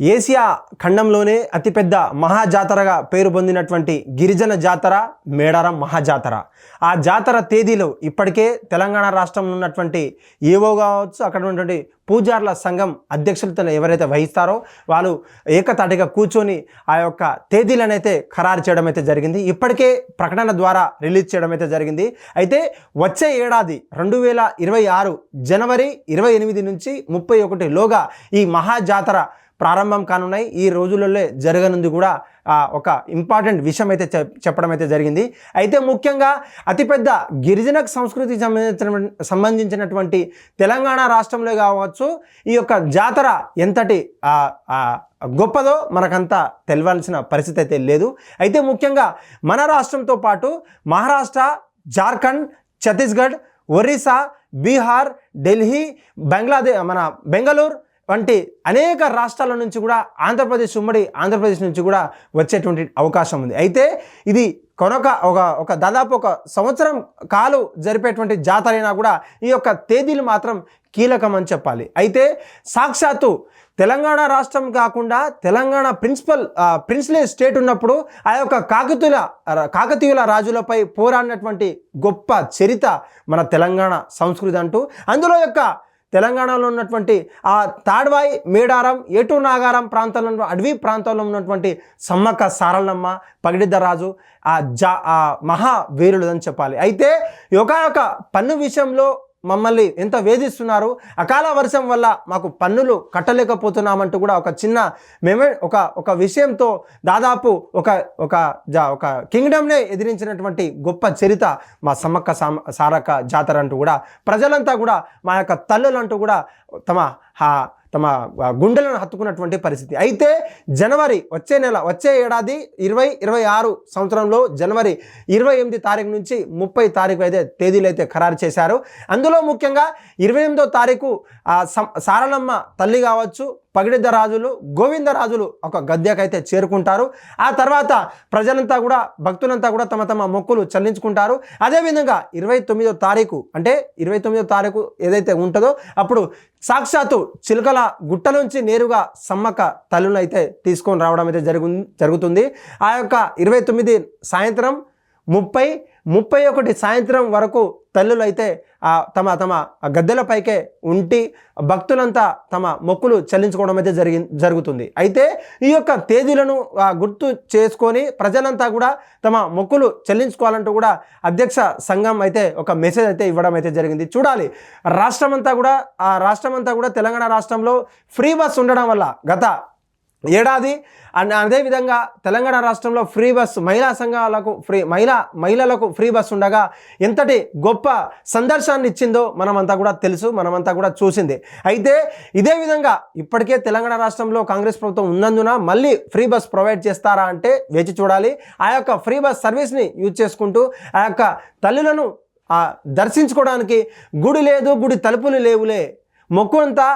Asia ఖండంలోనే అతిపెద్ద మహాజాతరగా పేరు పొందినటువంటి గిరిజన జాతర మేడారం మహాజాతర. ఆ జాతర తేదీలు ఇప్పటికే తెలంగాణ రాష్ట్రంలో ఉన్నటువంటి ఏవో కావచ్చు అక్కడ ఉన్నటువంటి పూజార్ల సంఘం అధ్యక్షులతో ఎవరైతే వహిస్తారో వాళ్ళు ఏకతాటిగా కూర్చొని ఆ యొక్క తేదీలనైతే ఖరారు చేయడం అయితే జరిగింది. ఇప్పటికే ప్రకటన ద్వారా రిలీజ్ చేయడం అయితే జరిగింది. అయితే వచ్చే ఏడాది రెండు వేల ఇరవై ఆరు జనవరి ఇరవై ఎనిమిది నుంచి ముప్పై ఒకటి లోగా ఈ మహాజాతర ప్రారంభం కానున్నాయి. ఈ రోజులలో జరగనుంది కూడా ఒక ఇంపార్టెంట్ విషయం అయితే చెప్- చెప్పడం అయితే జరిగింది. అయితే ముఖ్యంగా అతిపెద్ద గిరిజన సంస్కృతికి సంబంధించిన సంబంధించినటువంటి తెలంగాణ రాష్ట్రంలో కావచ్చు ఈ యొక్క జాతర ఎంతటి గొప్పదో మనకంతా తెలియాల్సిన పరిస్థితి అయితే లేదు. అయితే ముఖ్యంగా మన రాష్ట్రంతో పాటు మహారాష్ట్ర జార్ఖండ్ ఛత్తీస్గఢ్ ఒరిస్సా బీహార్ ఢిల్లీ బంగ్లాదేశ్ మన బెంగళూరు వంటి అనేక రాష్ట్రాల నుంచి కూడా ఆంధ్రప్రదేశ్ ఉమ్మడి ఆంధ్రప్రదేశ్ నుంచి కూడా వచ్చేటువంటి అవకాశం ఉంది. అయితే ఇది కొనొక ఒక ఒక దాదాపు ఒక సంవత్సరం కాలు జరిపేటువంటి జాతరైనా కూడా ఈ యొక్క తేదీలు మాత్రం కీలకం అని చెప్పాలి. అయితే సాక్షాత్తు తెలంగాణ రాష్ట్రం కాకుండా తెలంగాణ ప్రిన్సిపల్ ప్రిన్సిలే స్టేట్ ఉన్నప్పుడు ఆ యొక్క కాకతీయుల కాకతీయుల రాజులపై పోరాడినటువంటి గొప్ప చరిత మన తెలంగాణ సంస్కృతి అంటూ అందులో యొక్క తెలంగాణలో ఉన్నటువంటి ఆ తాడ్వాయి మేడారం ఏటు నాగారం ప్రాంతంలో అడవి ప్రాంతంలో ఉన్నటువంటి సమ్మక్క సారలమ్మ పగిడిద్దరాజు ఆ జా ఆ మహావీరుడు అని చెప్పాలి. అయితే ఒక యొక్క పన్ను విషయంలో మమ్మల్ని ఎంత వేధిస్తున్నారు? అకాల వర్షం వల్ల మాకు పన్నులు కట్టలేకపోతున్నామంటూ కూడా ఒక చిన్న మేమే ఒక ఒక విషయంతో దాదాపు ఒక ఒక జా ఒక కింగ్డమ్నే ఎదిరించినటువంటి గొప్ప చరిత మా సమ్మక్క సామ సారక్క జాతర అంటూ కూడా ప్రజలంతా కూడా మా యొక్క తల్లులంటూ కూడా తమ తమ గుండెలను హత్తుకున్నటువంటి పరిస్థితి. అయితే జనవరి వచ్చే నెల వచ్చే ఏడాది ఇరవై ఇరవై ఆరు సంవత్సరంలో జనవరి ఇరవై ఎనిమిది తారీఖు నుంచి ముప్పై తారీఖు అయితే తేదీలు అయితే ఖరారు చేశారు. అందులో ముఖ్యంగా ఇరవై ఎనిమిదో తారీఖు సారలమ్మ తల్లి కావచ్చు పగిడిద్ద రాజులు గోవిందరాజులు ఒక గద్దెకైతే చేరుకుంటారు. ఆ తర్వాత ప్రజలంతా కూడా భక్తులంతా కూడా తమ తమ మొక్కులు చెల్లించుకుంటారు. అదేవిధంగా ఇరవై తొమ్మిదో తారీఖు అంటే ఇరవై తొమ్మిదో తారీఖు ఏదైతే ఉంటుందో అప్పుడు సాక్షాత్తు చిలుకల గుట్ట నుంచి నేరుగా సమ్మక్క తల్లును అయితే తీసుకొని రావడం అయితే జరుగు జరుగుతుంది. ఆ యొక్క ఇరవై తొమ్మిది సాయంత్రం ముప్పై ముప్పై ఒకటి సాయంత్రం వరకు తల్లులు అయితే ఆ తమ తమ గద్దెలపైకే ఉండి భక్తులంతా తమ మొక్కులు చెల్లించుకోవడం అయితే జరిగి జరుగుతుంది. అయితే ఈ యొక్క తేదీలను గుర్తు చేసుకొని ప్రజలంతా కూడా తమ మొక్కులు చెల్లించుకోవాలంటూ కూడా అధ్యక్ష సంఘం అయితే ఒక మెసేజ్ అయితే ఇవ్వడం అయితే జరిగింది. చూడాలి రాష్ట్రమంతా కూడా ఆ రాష్ట్రమంతా కూడా తెలంగాణ రాష్ట్రంలో ఫ్రీ బస్ ఉండడం వల్ల గత ఏడాది. అండ్ అదేవిధంగా తెలంగాణ రాష్ట్రంలో ఫ్రీ బస్ మహిళా సంఘాలకు ఫ్రీ మహిళా మహిళలకు ఫ్రీ బస్ ఉండగా ఎంతటి గొప్ప సందర్శనాన్ని ఇచ్చిందో మనమంతా కూడా తెలుసు మనమంతా కూడా చూసింది. అయితే ఇదే విధంగా ఇప్పటికే తెలంగాణ రాష్ట్రంలో కాంగ్రెస్ ప్రభుత్వం ఉన్నందున మళ్ళీ ఫ్రీ బస్ ప్రొవైడ్ చేస్తారా అంటే వేచి చూడాలి. ఆ యొక్క ఫ్రీ బస్ సర్వీస్ని యూజ్ చేసుకుంటూ ఆ యొక్క తల్లులను దర్శించుకోవడానికి గుడి లేదు గుడి తలుపులు లేవులే. మొక్కు అంతా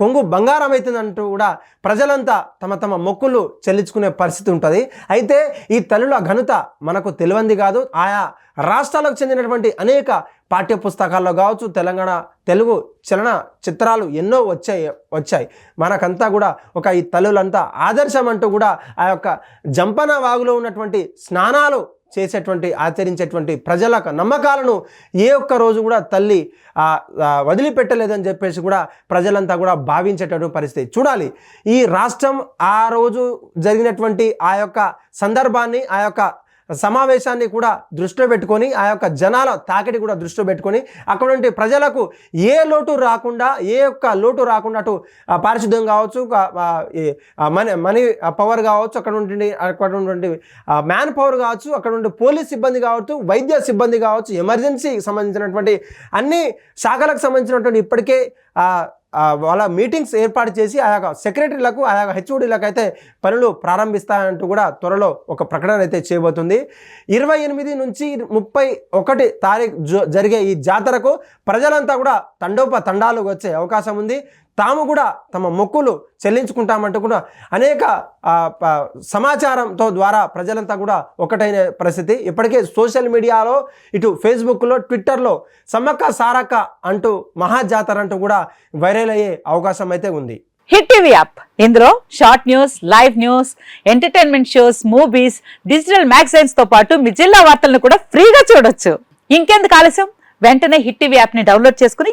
కొంగు బంగారం అవుతుందంటూ కూడా ప్రజలంతా తమ తమ మొక్కులు చెల్లించుకునే పరిస్థితి ఉంటుంది. అయితే ఈ తల్లుల ఘనత మనకు తెలియంది కాదు. ఆయా రాష్ట్రాలకు చెందినటువంటి అనేక పాఠ్య పుస్తకాల్లో కావచ్చు తెలంగాణ తెలుగు చలన చిత్రాలు ఎన్నో వచ్చాయి వచ్చాయి. మనకంతా కూడా ఒక ఈ తల్లులంతా ఆదర్శం అంటూ కూడా ఆ యొక్క జంపన వాగులో ఉన్నటువంటి స్నానాలు చేసేటువంటి ఆచరించేటువంటి ప్రజల నమ్మకాలను ఏ ఒక్క రోజు కూడా తల్లి వదిలిపెట్టలేదని చెప్పేసి కూడా ప్రజలంతా కూడా భావించేటటువంటి పరిస్థితి. చూడాలి ఈ రాష్ట్రం ఆ రోజు జరిగినటువంటి ఆ యొక్క సందర్భాన్ని ఆ యొక్క సమావేశాన్ని కూడా దృష్టిలో పెట్టుకొని ఆ యొక్క జనాల తాకిడి కూడా దృష్టిలో పెట్టుకొని అక్కడ నుండి ప్రజలకు ఏ లోటు రాకుండా ఏ యొక్క లోటు రాకుండా అటు పారిశుద్ధ్యం కావచ్చు మనీ మనీ పవర్ కావచ్చు అక్కడ ఉండి అక్కడ ఉన్నటువంటి మ్యాన్ పవర్ కావచ్చు అక్కడ ఉండే పోలీస్ సిబ్బంది కావచ్చు వైద్య సిబ్బంది కావచ్చు ఎమర్జెన్సీకి సంబంధించినటువంటి అన్ని శాఖలకు సంబంధించినటువంటి ఇప్పటికే వాళ్ళ మీటింగ్స్ ఏర్పాటు చేసి ఆ యొక్క సెక్రటరీలకు ఆ యొక్క హెచ్ఓడీలకు అయితే పనులు ప్రారంభిస్తాయంటూ కూడా త్వరలో ఒక ప్రకటన అయితే చేయబోతుంది. ఇరవై ఎనిమిది నుంచి ముప్పై ఒకటి తారీఖు జరిగే ఈ జాతరకు ప్రజలంతా కూడా తండోప తండాలు వచ్చే అవకాశం ఉంది. తాము కూడా తమ మొక్కులు చెల్లించుకుంటామంటూ కూడా అనేక ప- సమాచారంతో ద్వారా ప్రజలంతా కూడా ఒకటైన పరిస్థితి. ఇప్పటికే సోషల్ మీడియాలో ఇటు ఫేస్బుక్లో ట్విట్టర్లో సమ్మక్క సారక్క అంటూ మహాజాతర అంటూ కూడా వైరల్ అయ్యే అవకాశం అయితే ఉంది. Hit TV app. ఇందులో short news live news entertainment shows movies digital మ్యాగజైన్స్తో పాటు మీ జిల్లా వార్తలను కూడా ఫ్రీగా చూడొచ్చు. ఇంకెందుకు ఆలస్యం? వెంటనే హిట్ టీవీ యాప్ని డౌన్లోడ్ చేసుకుని